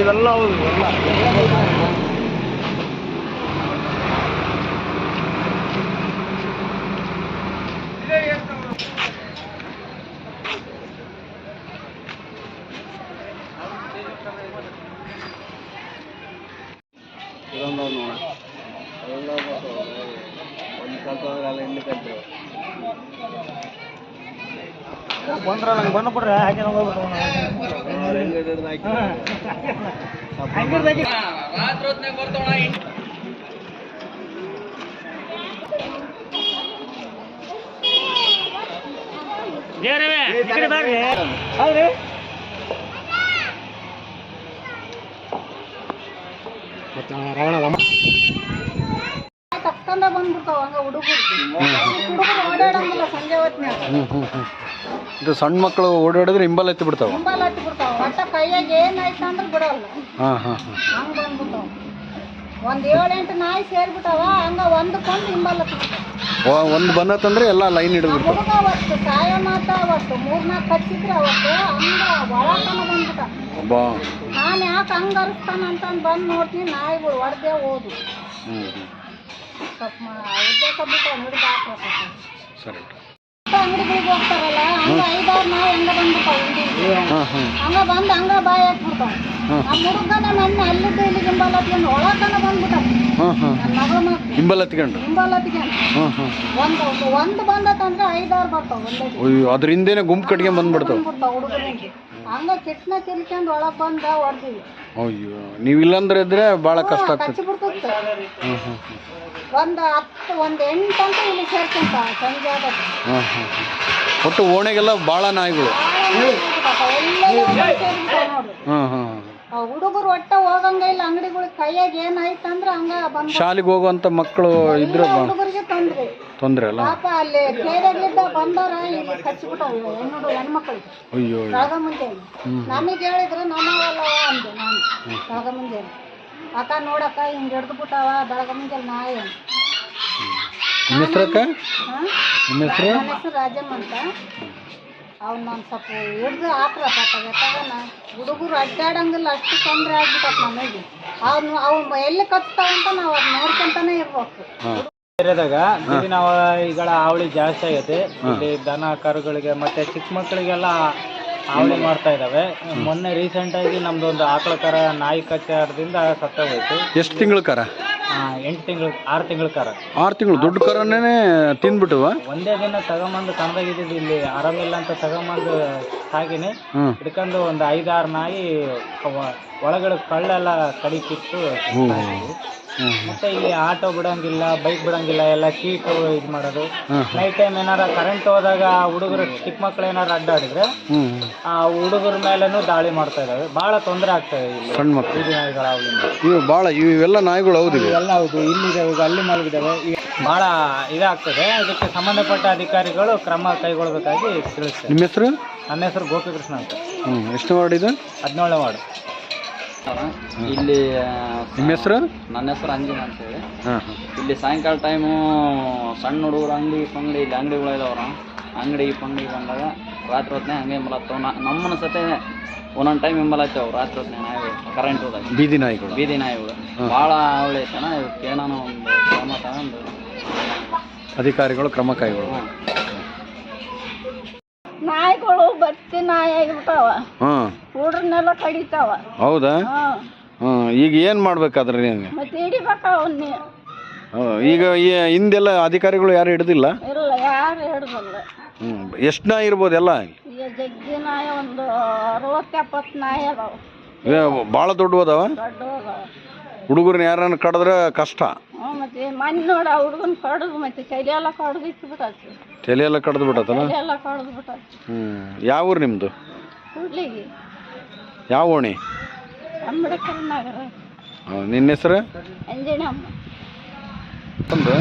ಇವೆಲ್ಲ ಹೌದು ಎಲ್ಲ ಇದೊಂದು ನೋಡ ಎಲ್ಲ ಒಂದು ಕಲ್ತೋದ್ರಲ್ಲ ಇಲ್ಲಿ ಕಲ್ತು ಬಂದ್ರ ನಂಗೆ ಬಂದು ಬಿಡ್ರಿ ಹಾಕಿ ಹೌದ್ರಿ ತಕ್ಕಂದ ಬಂದ್ಬಿಡ್ತಾವ ಹಂಗ ಹುಡುಗರು. ಹುಡುಗರು ಓಡಾಡಂಗಿಲ್ಲ ಸಂಜೆ ಹ್ಞೂ ಇದು ಸಣ್ಣ ಮಕ್ಕಳು ಓಡಾಡಿದ್ರೆ ಹಿಂಬಲ್ ಎತ್ತಿ ಬಿಡ್ತಾವ? ಹಿಂಬಲ್ ಹತ್ತಿ ಬಿಡ್ತಾವ. ಒಟ್ಟ ಕೈಯಾಗ ಏನಾಯ್ತು ಅಂದ್ರೆ ಬಿಡಲ್ಲ. ಹಾಂ ಹಾಂ ಹಾಂ. ಹಂಗ ಬಂದ್ಬಿಡ್ತಾವ ಒಂದ್ ಏಳೆಂಟು ನಾಯಿ ಸೇರ್ಬಿಟ್ಟಾವ ಹಂಗ ಒಂದಕ್ಕೊಂದು ಹಿಂಬಲ್ ಹತ್ತಿ ಬಿಡ್ತಾವ ಒಂದು ಬಂದತ್ತಂದ್ರೆ ಎಲ್ಲ ಲೈನ್ ಹಿಡಿದು ಬಿಡ್ತಾವ ಹುಡುಗ ಅವತ್ತು ಸಾಯ ಮಾತ ಅವತ್ತು ಮೂರ್ನಾಲ್ಕು ಹಚ್ಚಿದ್ರೆ ಅವತ್ತು ಹಂಗ ಒಳತನ ಬಂದ್ಬಿಟ್ಟ. ಒಬ್ಬ ನಾನು ಯಾಕೆ ಹಂಗ ಅರಿಸ್ತಾನ ಅಂತಂದು ಬಂದು ನೋಡ್ತೀನಿ ನಾಯಿಗಳು ಹೊಡೆದೇ ಹೋದು ಹ್ಞೂ ಹ್ಞೂ ಸ್ವಲ್ಪ ಉದ್ದೇಶ ಬಿಟ್ಟು ಹಿಡಿದು ಹಾಕ್ಬೇಕು ಸರಿ. ಅಂಗಡಿಗಳಿಗೆ ಹೋಗ್ತಾರಲ್ಲ ಹಂಗ ಐದಾರು ಹಂಗ ಬಂದ್ಬಿಟ್ಟಾವ ಹಂಗ ಬಂದು ಹಂಗ ಬಾಯಿ ಹಾಕ್ಬಿಡ್ತಾವ ಹ್ಮ್. ನಮ್ಮ ಹುಡುಗನ ಮೊನ್ನೆ ಅಲ್ಲಿದ್ದು ಇಲ್ಲಿ ಗಿಂಬಲ್ ಹತ್ಕೊಂಡು ಒಳತನ ಬಂದ್ಬಿಟ್ಟ ಹಾಂ ಹಾಂ ನನ್ನ ಮಗಳ ಹಿಂಬಲ್ ಹತ್ಕೊಂಡು? ಗಿಂಬಲ್ ಒಂದು ಒಂದು ಬಂದತ್ತಂದ್ರೆ ಐದಾರು ಬರ್ತಾವ ಒಂದೇ. ಅಯ್ಯೋ ಗುಂಪು ಕಟ್ಕೊಂಡ್ ಬಂದ್ಬಿಡ್ತಾವ. ಬಂದ್ಬಿಡ್ತಾವ ಹುಡುಗನಿಗೆ. ಹಂಗ ಕೆಟ್ಟ ತಿರ್ಕೊಂಡು ಒಳಗ್ ಬಂದ ಹೊಡ್ದಿವಿ. ಅಯ್ಯೋ ನೀವು ಇಲ್ಲಂದ್ರೆ ಇದ್ರೆ ಭಾಳ ಕಷ್ಟ ಆಗ್ತದೆ. ಬಿಡ್ತೈತೆ. ಹ್ಞೂ ಹ್ಞೂ ಒಂದು ಹತ್ತು ಒಂದು ಎಂಟು ಅಂತ ಇಲ್ಲಿ ಸೇರ್ಕೊಂತ ಸಂಜೆ ಆಗತ್ತೆ ಹಾಂ ಹಾಂ ಹಾಂ ಒಟ್ಟು ಓಣೆಗೆಲ್ಲ ಭಾಳ ನಾಯಿಗಳು. ನೋಡ್ರಿ. ಹಾಂ ಹಾಂ ಹುಡುಗರು ಒಟ್ಟ ಹೋಗಂಗಿಲ್ಲ ಅಂಗಡಿಗಳಿಗೆ ಕೈಯಾಗ ಏನಾಯ್ತಂದ್ರ ಹಂಗ ಬಂದ್ ಶಾಲೆಗೆ ಹೋಗುವಂಥ ಮಕ್ಕಳು ಇದ್ರೆ ಹುಡುಗರಿಗೆ ತೊಂದ್ರೆ. ತೊಂದರೆ ಅಲ್ಲ? ಪಾಪ ಅಲ್ಲಿ ಬಂದವ್ರ ಇಲ್ಲಿ ಕಚ್ಚಿಬಿಟ್ಟವು ಹೆಣ್ಣು ಹೆಣ್ಮಕ್ಳಿಗೆ ಅಯ್ಯೋ ನಮಗೆ ಹೇಳಿದ್ರು ಬೆಳಗ ಮುಂಜಾನೆ ಅಕ್ಕ ನೋಡಕ್ಕ ಹಿಂಗೆ ಹಿಡ್ದು ಬಿಟ್ಟಾವ ಬೆಳಗ ಮುಂಜಾನೆ ನಾಯಿ ಅಂತ ನಿಮ್ಮ ಹೆಸ್ರಕ್ಕ ಹಾಂ? ನಿಮ್ಮ ಹೆಸ್ರು? ನನ್ನ ಹೆಸರು ರಾಜಮ್ಮ ಅಂತ. ಅವ್ನು ನಾನು ಸ್ವಲ್ಪ ಹಿಡ್ದು ಪಾಪ ಯಾಕಂದ್ರೆ ಹುಡುಗರು ಅಡ್ಡಾಡಂಗಿಲ್ಲ ಅಷ್ಟು ತೊಂದರೆ ಆಗ್ಬಿಟ್ಟತ್ ನಮಗೆ ಅವ್ನು ಅವ್ನು ಎಲ್ಲಿ ಕಚ್ತಾವ ಅಂತ ನಾವು ಅದು ನೋಡ್ಕೊಂತಾನೆ ಇರ್ಬೇಕು. ಏರಿಯಾದಾಗ ಇಗಳ ಈಗಳ ಹಾವಳಿ ಜಾಸ್ತಿ ಆಗೈತೆ. ಇಲ್ಲಿ ದನ ಕರುಗಳಿಗೆ ಮತ್ತೆ ಚಿಕ್ಕ ಮಕ್ಕಳಿಗೆಲ್ಲ ಹಾವಳಿ ಮಾಡ್ತಾ ಇದಾವೆ. ಮೊನ್ನೆ ರೀಸೆಂಟ್ ಆಗಿ ನಮ್ದು ಒಂದು ಆಕಳ ಕರ ನಾಯಿ ಕಚ್ಚಾರದಿಂದ ಸತ್ತೋಗೋಯ್ತು ಎಷ್ಟು ತಿಂಗಳ ಕರ? ಎಂಟು ತಿಂಗಳು ಆರು ತಿಂಗಳ ಕರ. ಆರು ತಿಂಗಳು ದೊಡ್ಡ ಕರನೇ ತಿಂದ್ಬಿಟ್ಟವ ಒಂದೇ ದಿನ ತಗೊಂಬಂದು ತಂದಾಗಿದ್ದು ಇಲ್ಲಿ ಆರಾಮಿಲ್ಲ ಅಂತ ತಗೊಂಬಂದು ಸಾಗಿನಿ ಹಿಡ್ಕೊಂಡು ಒಂದು ಐದಾರು ನಾಯಿ ಅವ- ಒಳಗಡೆ ಕಳ್ಳೆಲ್ಲ ಕಡಿತಿತ್ತು ಮತ್ತೆ ಇಲ್ಲಿ ಆಟೋ ಬಿಡಂಗಿಲ್ಲ ಬೈಕ್ ಬಿಡಂಗಿಲ್ಲ ಎಲ್ಲ ಸೀಟು ಇದು ಮಾಡೋದು. ನೈಟ್ ಟೈಮ್ ಏನಾರ ಕರೆಂಟ್ ಹೋದಾಗ ಹುಡುಗರು ಚಿಕ್ಕ ಮಕ್ಳು ಏನಾರ ಅಡ್ಡಾಡಿದ್ರೆ ಹ್ಞೂ ಆ ಹುಡುಗರ ಮೇಲೇನು ದಾಳಿ ಮಾಡ್ತಾ ಇದಾವೆ. ಬಹಳ ತೊಂದರೆ ಆಗ್ತಾ ಇದೆ ಇಲ್ಲಿ. ಸಣ್ಣ ಮಕ್ಕಳು ಬೀದಿ ನಾಯಿಗಳ ಹಾವಳಿಯಿಂದ. ಇವು ಭಾಳ ಇವೆಲ್ಲ ನಾಯಿಗಳು ಹೌದು ಇವು ಎಲ್ಲ ಹೌದು ಇಲ್ಲಿದ್ದಾವೆ ಅಲ್ಲಿ ಮಲಗಿದ್ದಾವೆ ಭಾಳ ಬಹಳ ಇದಾಗ್ತದೆ. ಅದಕ್ಕೆ ಸಂಬಂಧಪಟ್ಟ ಅಧಿಕಾರಿಗಳು ಕ್ರಮ ಕೈಗೊಳ್ಳಬೇಕಾಗಿ ತಿಳಿಸ್ತೇನೆ ನಿಮ್ಮ ಹೆಸರು? ನನ್ನ ಹೆಸರು ಗೋಪಿಕೃಷ್ಣ ಅಂತ. ಹ್ಞೂ ಎಷ್ಟು ವಾರ್ಡ್ ಇದು? ಹದಿನೇಳನೇ ವಾರ್ಡ್. ಇಲ್ಲಿ ನಿಮ್ಮ ಹೆಸರು? ನನ್ನ ಹೆಸರು ಅಂಜಿನ ಅಂತೇಳಿ. ಹಾಂ. ಹಾಂ ಇಲ್ಲಿ ಸಾಯಂಕಾಲ ಟೈಮು ಸಣ್ಣ ಹುಡುಗರು ಅಂಗಡಿ ಪಂಗಡಿ ಇಲ್ಲಿ ಅಂಗಡಿಗಳು ಇದಾವ್ರ ಅಂಗಡಿ ಪಂಗಡಿ ಬಂದಾಗ ರಾತ್ರಿ ಹೊತ್ತಿನ ಹಂಗೆ ಮಲತ್ತವ ನಮ್ಮನ್ನ ಸತೆ ಒಂದೊಂದು ಟೈಮ್ ಹಿಂಬಲತ್ತೇವು ರಾತ್ರಿ ಹೊತ್ತಿನ ನಾಯಿಗಳು ಕರೆಂಟ್ ಹೋದಾಗ ಬೀದಿ ನಾಯಿಗಳು ಬೀದಿ ನಾಯಿಗಳು ಭಾಳ ಅವಳಿ ಚೆನ್ನಾಗಿ ಏನಾನ ಏನೋ ಒಂದು ಕ್ರಮ ತಗೊಂಡು. ಅಧಿಕಾರಿಗಳು ಕ್ರಮ ಕೈಗಳು. ನಾಯಿಗಳು ಬತ್ತಿ ನಾಯಿ ಆಗಿಬಿಟ್ಟಾವ. ಹಾಂ. ಹುಡ್ರನ್ನೆಲ್ಲ ಕಡಿತಾವ. ಹೌದಾ? ಹಾಂ. ಈಗ ಏನು ಮಾಡ್ಬೇಕಾದ್ರೆ ನೀವು ಮತ್ತೆ ಹಿಡಿಬೇಕ ಅವನ್ನೇ. ಹ್ಮ್. ಈಗ ಈ ಹಿಂದೆಲ್ಲ ಅಧಿಕಾರಿಗಳು ಯಾರು ಹಿಡ್ದಿಲ್ಲ? ಇಲ್ಲ ಯಾರು ಹಿಡ್ದಲ್ಲ. ಹ್ಞೂ ಎಷ್ಟು ನಾಯಿ ಇರ್ಬೋದು ಎಲ್ಲ ಈಗ ಜಗ್ಗಿ ನಾಯಿ ಒಂದು ಅರವತ್ತು ಎಪ್ಪತ್ತು ನಾಯಿ ಅದಾವ. ಭಾಳ ದೊಡ್ಡವದಾವ? ದೊಡ್ಡ ಅದಾವ ಹುಡುಗರನ್ನ ಯಾರನ್ನ ಕಡಿದ್ರೆ ಕಷ್ಟ. ಹ್ಞೂ ಮತ್ತೆ ನೋಡಿ ನೋಡ ಹುಡುಗನ್ ಕಡ್ದು ಮತ್ತೆ ಕೈಲಿ ಎಲ್ಲ ಕಡ್ದು ಇಟ್ಬಿಟ್ಟಾತಿ. ತಲೆ ಎಲ್ಲ ಕಡ್ದು ಬಿಟ್ಟತಲ್ಲ ಕೈಲಿ ಎಲ್ಲ ಕಡ್ದು ಬಿಟ್ಟಾತಿ. ಹ್ಞೂ ಯಾವ ಊರು ನಿಮ್ಮದು ಹುಡ್ಲಿಗೆ. ಯಾವ ಓಣಿ? ಅಂಬೇಡ್ಕರ್ ನಗರ. ನಿನ್ನ ಹೆಸರು? ಅಂಜನಮ್ಮ. ಒಂದು.